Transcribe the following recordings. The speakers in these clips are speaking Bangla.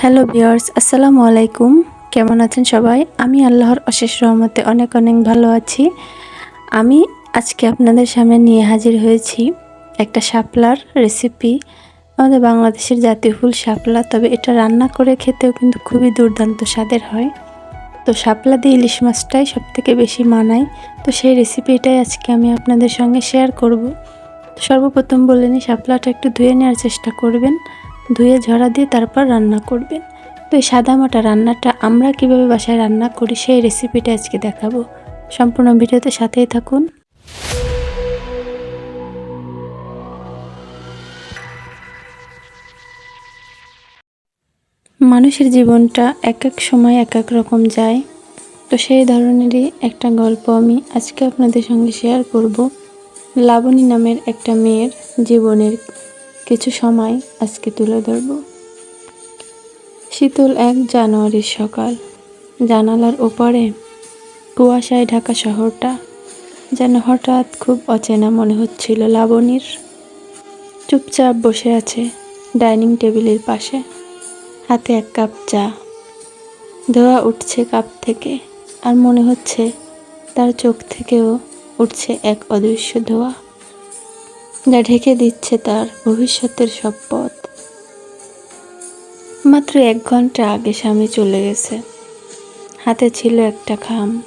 হ্যালো ভিউয়ার্স, আসসালামু আলাইকুম। কেমন আছেন সবাই? আমি আল্লাহর অশেষ রহমতে অনেক অনেক ভালো আছি। আমি আজকে আপনাদের সামনে নিয়ে হাজির হয়েছি একটা শাপলার রেসিপি আমাদের বাংলাদেশের জাতীয় ফুল শাপলা, তবে এটা রান্না করে খেতেও কিন্তু খুবই দুর্দান্ত স্বাদের হয়। তো শাপলা দিয়ে ইলিশ মাছটাই সব থেকে বেশি মানায়। তো সেই রেসিপিটাই আজকে আমি আপনাদের সঙ্গে শেয়ার করব। সর্বপ্রথম বলে নিই, শাপলাটা একটু ধুয়ে নেওয়ার চেষ্টা করবেন। ধুয়ে ঝরা দিয়ে তারপর রান্না করবেন। তো এই সাদামাটা রান্নাটা আমরা কীভাবে বাসায় রান্না করি সেই রেসিপিটা আজকে দেখাবো। সম্পূর্ণ ভিডিওতে সাথেই থাকুন। মানুষের জীবনটা এক এক সময় এক এক রকম যায়। তো সেই ধরনেরই একটা গল্প আমি আজকে আপনাদের সঙ্গে শেয়ার করব। লাবণী নামের একটা মেয়ের জীবনের কিছু সময় আজকে তুলে ধরব। শীতল এক জানুয়ারির সকাল। জানালার ওপারে, কুয়াশায় ঢাকা শহরটা যেন হঠাৎ খুব অচেনা মনে হচ্ছিল লাবণীর। চুপচাপ বসে আছে ডাইনিং টেবিলের পাশে, হাতে এক কাপ চা। ধোয়া উঠছে কাপ থেকে আর মনে হচ্ছে তার চোখ থেকেও উঠছে এক অদৃশ্য ধোয়া। যা ঢেকে দিচ্ছে তার ভবিষ্যতের সব পথ। মাত্র এক ঘণ্টা আগে স্বামী চলে গেছে। হাতে ছিল একটা খাম।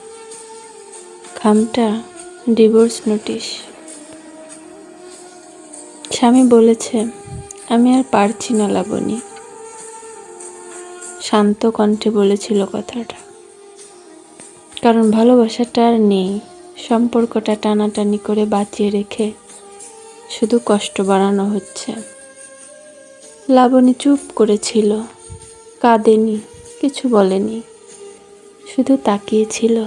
খামটা ডিভোর্স নোটিশ। স্বামী বলেছে, আমি আর পারছি না লাবণী। শান্ত কণ্ঠে বলেছিল কথাটা। কারণ ভালোবাসাটা আর নেই। সম্পর্কটা টানাটানি করে বাঁচিয়ে রেখে শুধু কষ্ট বাড়ানো হচ্ছে। লাবণী চুপ করেছিল। কাঁদেনি, কিছু বলেনি। শুধু তাকিয়েছিল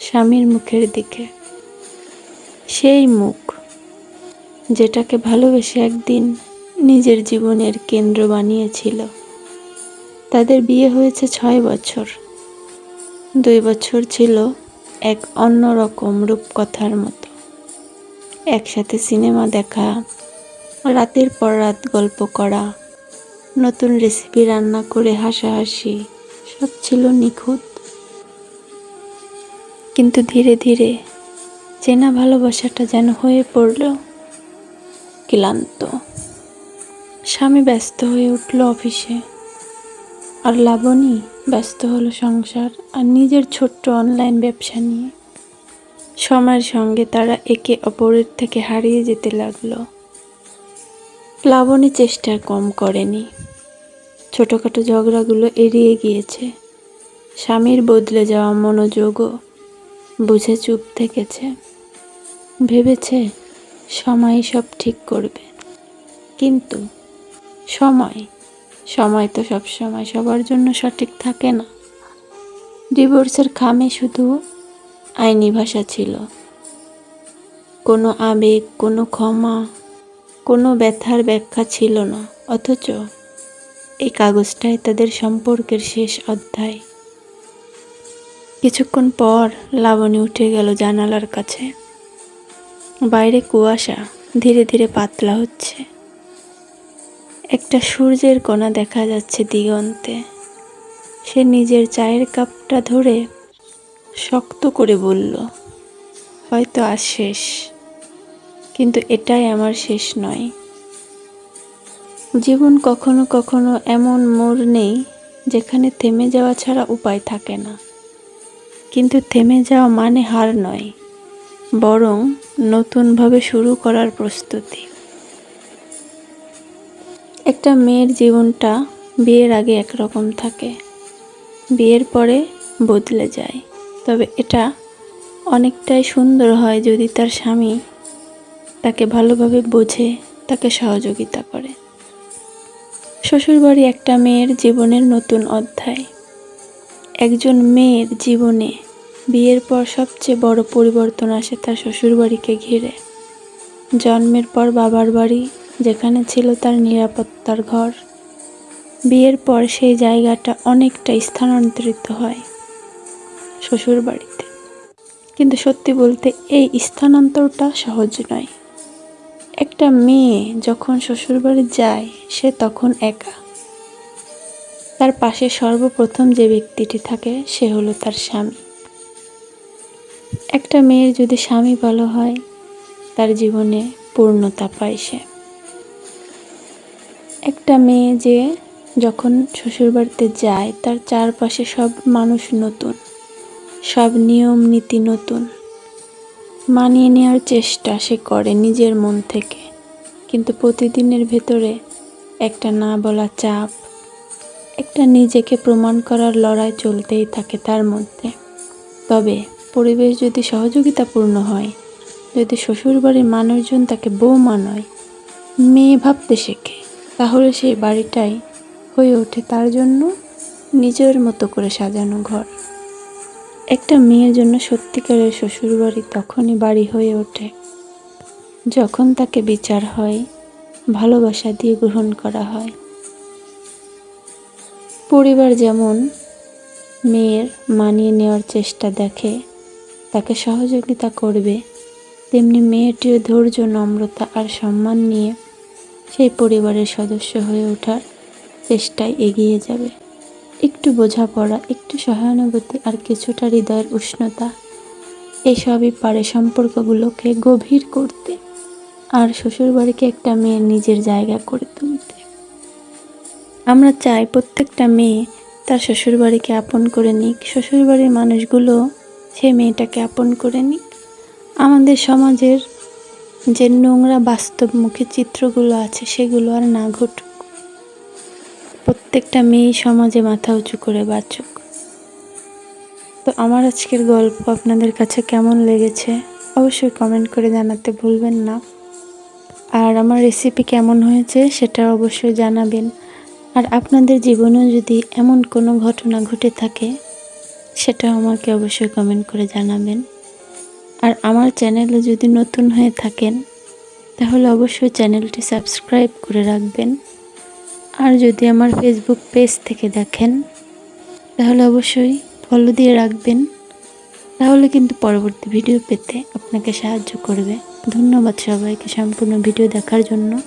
স্বামীর মুখের দিকে। সেই মুখ যেটাকে ভালোবেসে একদিন নিজের জীবনের কেন্দ্র বানিয়েছিল। তাদের বিয়ে হয়েছে ছয় বছর। দুই বছর ছিল এক অন্যরকম রূপকথার মতো। একসাথে সিনেমা দেখা, রাতের পর রাত গল্প করা, নতুন রেসিপি রান্না করে হাসাহাসি, সব ছিল নিখুঁত। কিন্তু ধীরে ধীরে চেনা ভালোবাসাটা যেন হয়ে পড়ল ক্লান্ত। স্বামী ব্যস্ত হয়ে উঠল অফিসে, আর লাবণী ব্যস্ত হলো সংসার আর নিজের ছোট্ট অনলাইন ব্যবসা নিয়ে। সময়ের সঙ্গে তারা একে অপরের থেকে হারিয়ে যেতে লাগল। প্লাবনী চেষ্টা কম করেনি। ছোটোখাটো ঝগড়াগুলো এড়িয়ে গিয়েছে। স্বামীর বদলে যাওয়া মনোযোগও বুঝে চুপ থেকেছে। ভেবেছে, সময় সব ঠিক করবে। কিন্তু সময় সময় তো সব সময় সবার জন্য সঠিক থাকে না। ডিভোর্সের খামে শুধু আইনি ভাষা ছিল। কোনো আবেগ, কোনো ক্ষমা, কোনো ব্যথার ব্যাখ্যা ছিল না। অথচ এই কাগজটাই তাদের সম্পর্কের শেষ অধ্যায়। কিছুক্ষণ পর লাবণী উঠে গেল জানালার কাছে। বাইরে কুয়াশা ধীরে ধীরে পাতলা হচ্ছে। একটা সূর্যের কণা দেখা যাচ্ছে দিগন্তে। সে নিজের চায়ের কাপটা ধরে শক্ত করে বলল, হয়তো আজ শেষ, কিন্তু এটাই আমার শেষ নয়। জীবন কখনো কখনো এমন মোড় নেই যেখানে থেমে যাওয়া ছাড়া উপায় থাকে না। কিন্তু থেমে যাওয়া মানে হার নয়, বরং নতুনভাবে শুরু করার প্রস্তুতি। একটা মেয়ের জীবনটা বিয়ের আগে একরকম থাকে, বিয়ের পরে বদলে যায়। তবে এটা অনেকটাই সুন্দর হয় যদি তার স্বামী তাকে ভালোভাবে বোঝে, তাকে সহযোগিতা করে। শ্বশুরবাড়ি একটা মেয়ের জীবনের নতুন অধ্যায়। একজন মেয়ের জীবনে বিয়ের পর সবচেয়ে বড় পরিবর্তন আসে তার শ্বশুরবাড়িকে ঘিরে। জন্মের পর বাবার বাড়ি, যেখানে ছিল তার নিরাপত্তার ঘর। বিয়ের পর সেই জায়গাটা অনেকটা স্থানান্তরিত হয়। শ্বশুরবাড়িতে। কিন্তু সত্যি বলতে এই স্থানান্তরটা সহজ নয়। একটা মেয়ে যখন শ্বশুরবাড়ি যায়, সে তখন একা। তার পাশে সর্বপ্রথম যে ব্যক্তিটি থাকে, সে হলো তার স্বামী। একটা মেয়ের যদি স্বামী ভালো হয়, তার জীবনে পূর্ণতা পায় সে। একটা মেয়ে যে যখন শ্বশুরবাড়িতে যায়, তার চারপাশে সব মানুষ নতুন। সব নিয়ম নীতি নতুন। মানিয়ে নেওয়ার চেষ্টা সে করে নিজের মন থেকে। কিন্তু প্রতিদিনের ভেতরে একটা না বলা চাপ, একটা নিজেকে প্রমাণ করার লড়াই চলতেই থাকে তার মধ্যে। তবে পরিবেশ যদি সহযোগিতাপূর্ণ হয়, যদি শ্বশুরবাড়ির মানুষজন তাকে বৌমা নয়, মেয়ে ভাবতে শেখে, তাহলে সেই বাড়িটাই হয়ে ওঠে তার জন্য নিজের মতো করে সাজানো ঘর। একটা মেয়ের জন্য সত্যিকারের শ্বশুরবাড়ি তখনই বাড়ি হয়ে ওঠে। যখন তাকে বিচার হয়, ভালোবাসা দিয়ে গ্রহণ করা হয়। পরিবার যেমন মেয়ের মানিয়ে নেওয়ার চেষ্টা দেখে, তাকে সহযোগিতা করবে, তেমনি মেয়েটিও ধৈর্য, নম্রতা আর সম্মান নিয়ে সেই পরিবারের সদস্য হয়ে ওঠার চেষ্টায় এগিয়ে যাবে। একটু বোঝাপড়া, একটু সহানুভূতি আর কিছুটা হৃদয়ের উষ্ণতা, এসবই পারে সম্পর্কগুলোকে গভীর করতে আর শ্বশুরবাড়িকে একটা মেয়ের নিজের জায়গা করে তুলতে। আমরা চাই প্রত্যেকটা মেয়ে তার শ্বশুরবাড়িকে আপন করে নিক, শ্বশুরবাড়ির মানুষগুলো সে মেয়েটাকে আপন করে নিক। আমাদের সমাজের যে নোংরা বাস্তবমুখী চিত্রগুলো আছে সেগুলো আর না ঘটুক। প্রত্যেকটা মেয়ে সমাজে মাথা উঁচু করে বাঁচুক। তো আমার আজকের গল্প আপনাদের কাছে কেমন লেগেছে অবশ্যই কমেন্ট করে জানাতে ভুলবেন না। আর আমার রেসিপি কেমন হয়েছে সেটা অবশ্যই জানাবেন। আর আপনাদের জীবনেও যদি এমন কোনো ঘটনা ঘটে থাকে সেটা আমাকে অবশ্যই কমেন্ট করে জানাবেন। আর আমার চ্যানেলে যদি নতুন হয়ে থাকেন, তাহলে অবশ্যই চ্যানেলটি সাবস্ক্রাইব করে রাখবেন। আর যদি আমার ফেসবুক পেজ থেকে দেখেন, তাহলে অবশ্যই ফলো দিয়ে রাখবেন। তাহলে কিন্তু পরবর্তী ভিডিও পেতে আপনাকে সাহায্য করবে। ধন্যবাদ সবাইকে সম্পূর্ণ ভিডিও দেখার জন্য।